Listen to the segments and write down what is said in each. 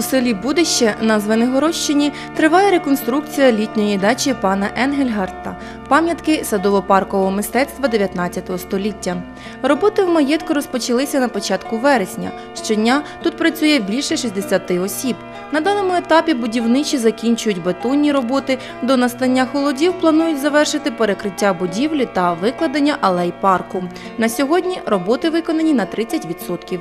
У селі Будище на Звенигородщині триває реконструкція літньої дачі пана Енгельгарта, пам'ятки садово-паркового мистецтва 19 століття. Роботи в маєтку розпочалися на початку вересня. Щодня тут працює більше 60 осіб. На даному етапі будівничі закінчують бетонні роботи. До настання холодів планують завершити перекриття будівлі та викладення алей парку. На сьогодні роботи виконані на 30%.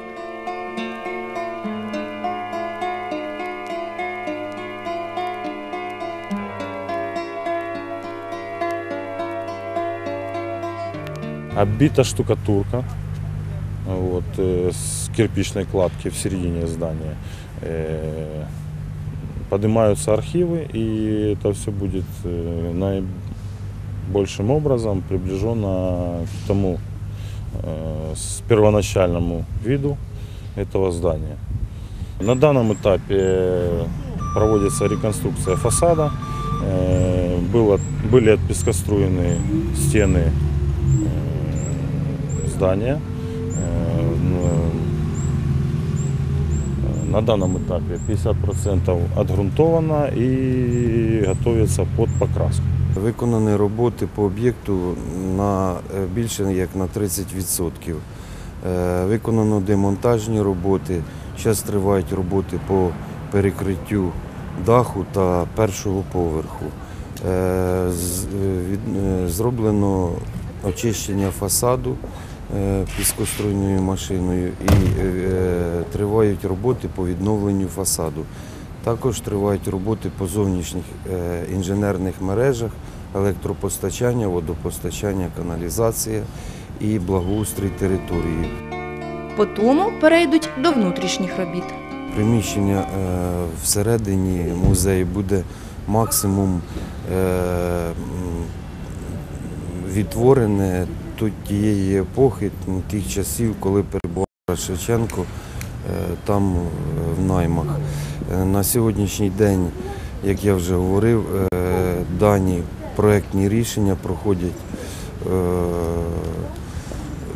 Оббита штукатурка вот, э, с кирпичной кладки в середине здания. Э, Поднимаются архивы, и это все будет э, наибольшим образом приближено к тому с первоначальному виду этого здания. На данном этапе проводится реконструкция фасада. Было, были отпескоструены стены э, здания. Э, ну, На данном этапе 50% отгрунтовано и готовится под покраску. Виконані роботи по об'єкту на е, більше як на 30%. Е, Виконано демонтажні роботи. Зараз тривають роботи по перекриттю даху та першого поверху. Е, з- е, від- е, Зроблено очищення фасаду е, піскоструйною машиною і е, тривають роботи по відновленню фасаду. Також тривають роботи по зовнішніх е, інженерних мережах, електропостачання, водопостачання, каналізація і благоустрій території. По тому перейдуть до внутрішніх робіт. Приміщення е, всередині музею буде максимум е, відтворене тут тієї епохи, тих часів, коли перебував Шевченко е, там е, в наймах. Е, На сьогоднішній день, як я вже говорив, дані проектні рішення проходять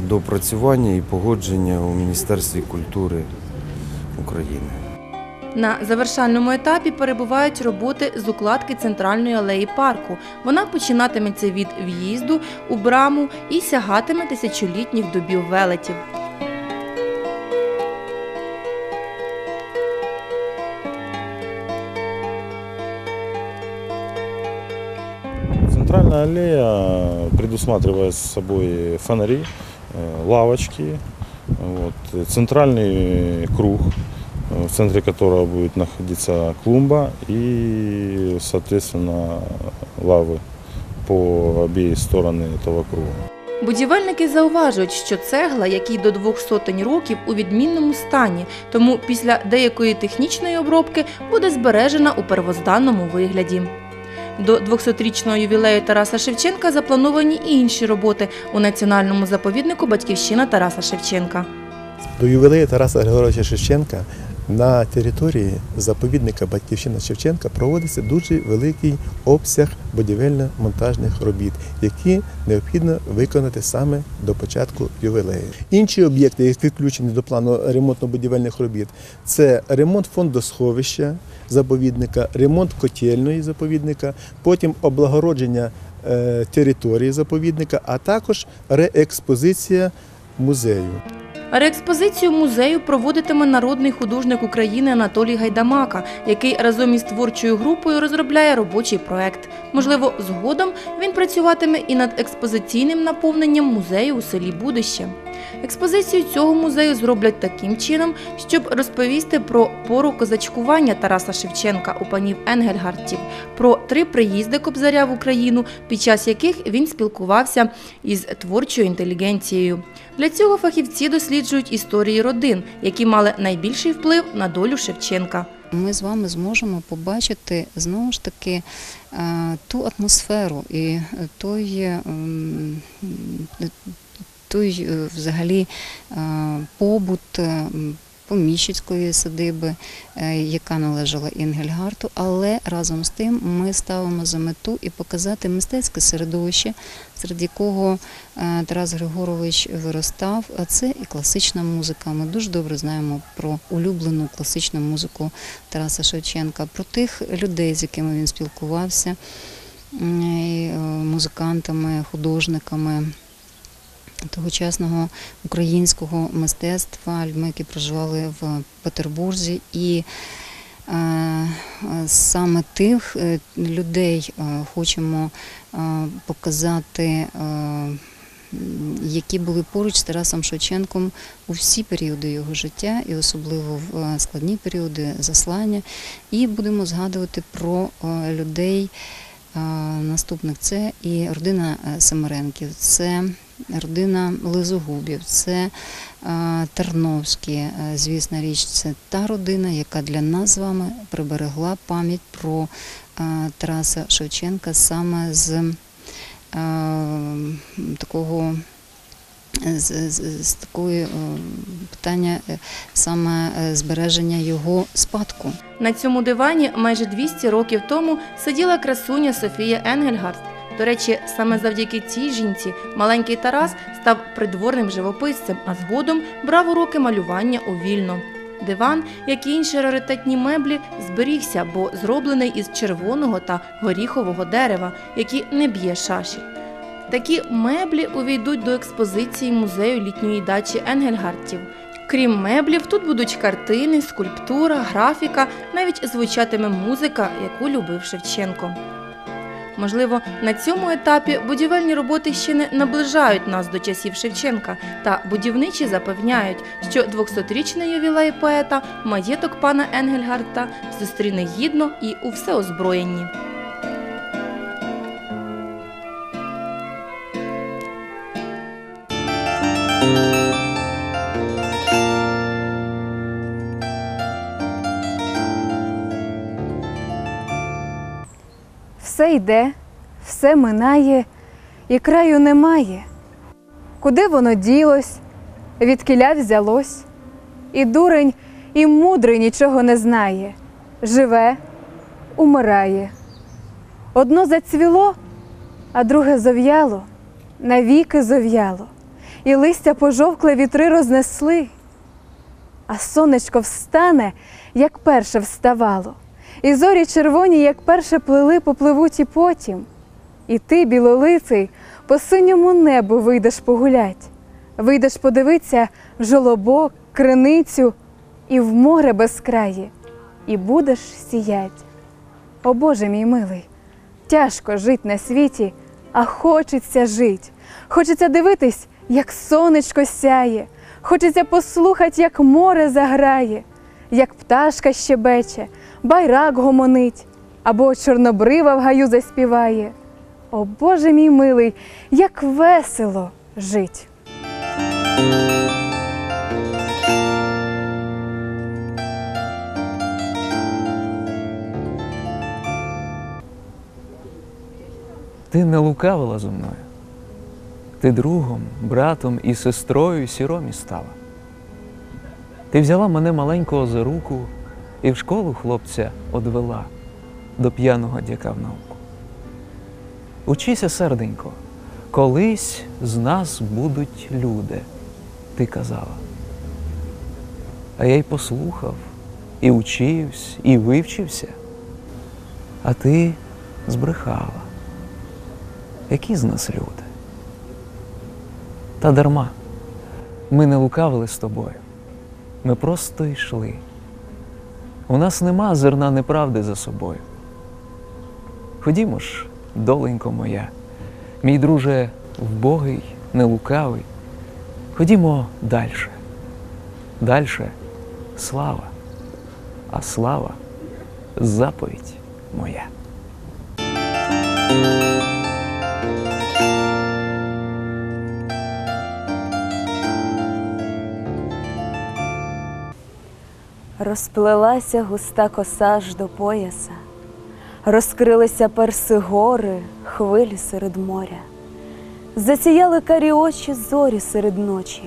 допрацювання і погодження у Міністерстві культури України. На завершальному етапі перебувають роботи з укладки центральної алеї парку. Вона починатиметься від в'їзду у браму і сягатиме тисячолітніх добів велетів. Центральная аллея предусматривает собой фонари, э, лавочки, вот, э, центральный круг, э, в центре которого будет находиться клумба и, соответственно, лавы по обеих стороны этого круга. Будівельники зауважують, що цегла, якій до двох сотень років, у відмінному стані, тому після деякої технічної обробки буде збережена у первозданному вигляді. До 200-річного ювілею Тараса Шевченка заплановані і інші роботи у національному заповіднику Батьківщина Тараса Шевченка. До ювілею Тараса Григоровича Шевченка на території заповідника Батьківщина Шевченка проводиться дуже великий обсяг будівельно-монтажних робіт, які необхідно виконати саме до початку ювілею. Інші об'єкти, які включені до плану ремонтно-будівельних робіт, це ремонт фондосховища заповідника, ремонт котельної заповідника, потім облагородження е, території заповідника, а також реекспозиція музею. Реекспозицію музею проводитиме народний художник України Анатолій Гайдамака, який разом із творчою групою розробляє робочий проект. Можливо, згодом він працюватиме і над експозиційним наповненням музею у селі Будище. Експозицію цього музею зроблять таким чином, щоб розповісти про пору козачкування Тараса Шевченка у панів Енгельгартів, про три приїзди Кобзаря в Україну, під час яких він спілкувався із творчою інтелігенцією. Для цього фахівці досліджують історії родин, які мали найбільший вплив на долю Шевченка. Ми з вами зможемо побачити знову ж таки е, ту атмосферу і той, е, м, той е, взагалі е, побут, е, поміщицької садиби, яка належала Інгельгарту, але разом з тим ми ставимо за мету і показати мистецьке середовище, серед якого Тарас Григорович виростав. А це і класична музика. Ми дуже добре знаємо про улюблену класичну музику Тараса Шевченка, про тих людей, з якими він спілкувався, музикантами, художниками тогочасного українського мистецтва, людьми, які проживали в Петербурзі. І е, саме тих е, людей е, хочемо показати. Які були поруч з Тарасом Шевченком у всі періоди його життя, і особливо в складні періоди заслання. І будемо згадувати про людей наступних. Це і родина Семеренків, це родина Лизогубів, це е, Тарновські, е, звісна річ, це та родина, яка для нас з вами приберегла пам'ять про е, Тараса Шевченка саме з такого. З, з, з такої питання саме збереження його спадку. На цьому дивані майже 200 років тому сиділа красуня Софія Енгельгард. До речі, саме завдяки цій жінці маленький Тарас став придворним живописцем, а згодом брав уроки малювання у вільно. Диван, як і інші раритетні меблі, зберігся, бо зроблений із червоного та горіхового дерева, які не б'є шаші. Такі меблі увійдуть до експозиції музею літньої дачі Енгельгартів. Крім меблів, тут будуть картини, скульптура, графіка, навіть звучатиме музика, яку любив Шевченко. Можливо, на цьому етапі будівельні роботи ще не наближають нас до часів Шевченка, та будівничі запевняють, що 200-річний ювілей поета маєток пана Енгельгарта зустріне гідно і у всеозброєнні. Все йде, все минає, і краю немає. Куди воно ділось, відкіля взялось, і дурень, і мудрий нічого не знає. Живе, умирає. Одно зацвіло, а друге зов'яло, навіки зов'яло, і листя пожовкле вітри рознесли. А сонечко встане, як перше вставало. І зорі червоні, як перше плили, попливуть і потім. І ти, білолиций, по синьому небу вийдеш погулять, вийдеш подивитися в жолобок, криницю і в море безкрає, і будеш сіять. О Боже мій милий, тяжко жить на світі, а хочеться жить. Хочеться дивитись, як сонечко сяє, хочеться послухать, як море заграє, як пташка щебече, байрак гомонить, або чорнобрива в гаю заспіває. О Боже мій милий, як весело жить. Ти не лукавила зо мною. Ти другом, братом і сестрою сіромі стала. Ти взяла мене маленького за руку і в школу хлопця одвела до п'яного дяка в науку. Учися, серденько, колись з нас будуть люди, ти казала. А я й послухав, і учився, і вивчився, а ти збрехала. Які з нас люди? Та дарма. Ми не лукавили з тобою. Ми просто йшли. У нас нема зерна неправди за собою. Ходімо ж, доленько моя, мій друже вбогий, не лукавий. Ходімо дальше. Дальше слава, а слава заповідь моя. Розплелася густа коса аж до пояса, розкрилися перси гори, хвилі серед моря, засіяли карі очі зорі серед ночі.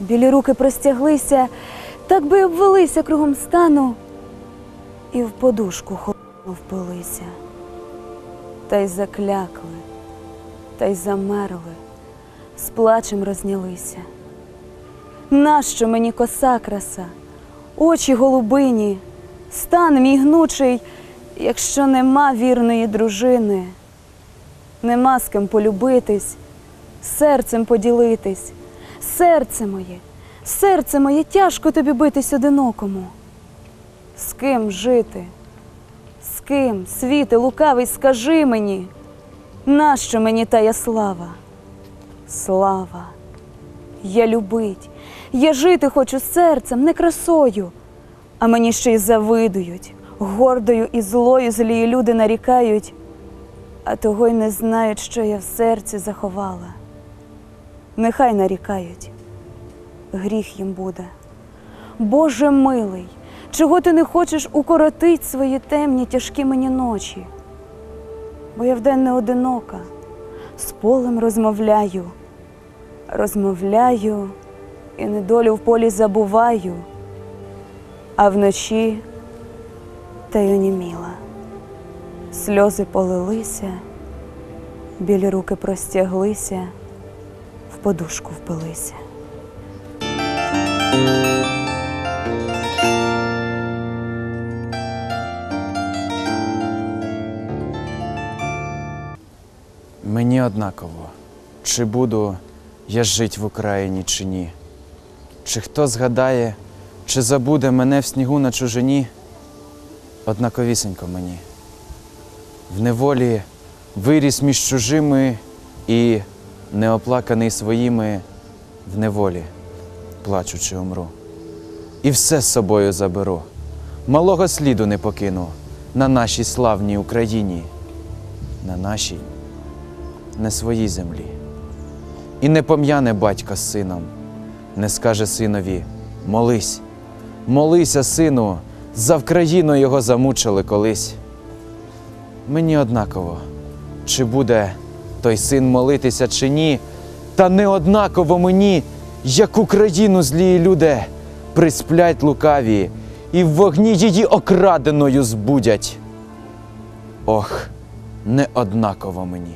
Білі руки простяглися, так би обвелися кругом стану, і в подушку холодно впилися, та й заклякли, та й замерли, з плачем рознялися. Нащо мені коса краса, очі голубині, стан мій гнучий, якщо нема вірної дружини, нема з ким полюбитись, серцем поділитись, серце моє, серце моє, тяжко тобі битись одинокому. З ким жити? З ким, світе лукавий, скажи мені, нащо мені тая слава? Слава, я любить, я жити хочу серцем, не красою, а мені ще й завидують, гордою і злою злії люди нарікають, а того й не знають, що я в серці заховала. Нехай нарікають, гріх їм буде. Боже милий, чого ти не хочеш укоротить свої темні тяжкі мені ночі? Бо я вдень не одинока, з полем розмовляю, розмовляю і недолю в полі забуваю, а вночі та й оніміла. Сльози полилися, білі руки простяглися, в подушку впилися. Мені однаково, чи буду я жить в Україні, чи ні. Чи хто згадає, чи забуде мене в снігу на чужині, однаковісенько мені. В неволі виріс між чужими і неоплаканий своїми в неволі, плачучи умру. І все з собою заберу, малого сліду не покину на нашій славній Україні, на нашій не своїй землі. І не пом'яне батько з сином, не скаже синові молись, молися, сину, за Вкраїну його замучили колись. Мені однаково, чи буде той син молитися, чи ні, та не однаково мені, як Україну злії люди присплять лукаві і в вогні її окраденою збудять. Ох, не однаково мені.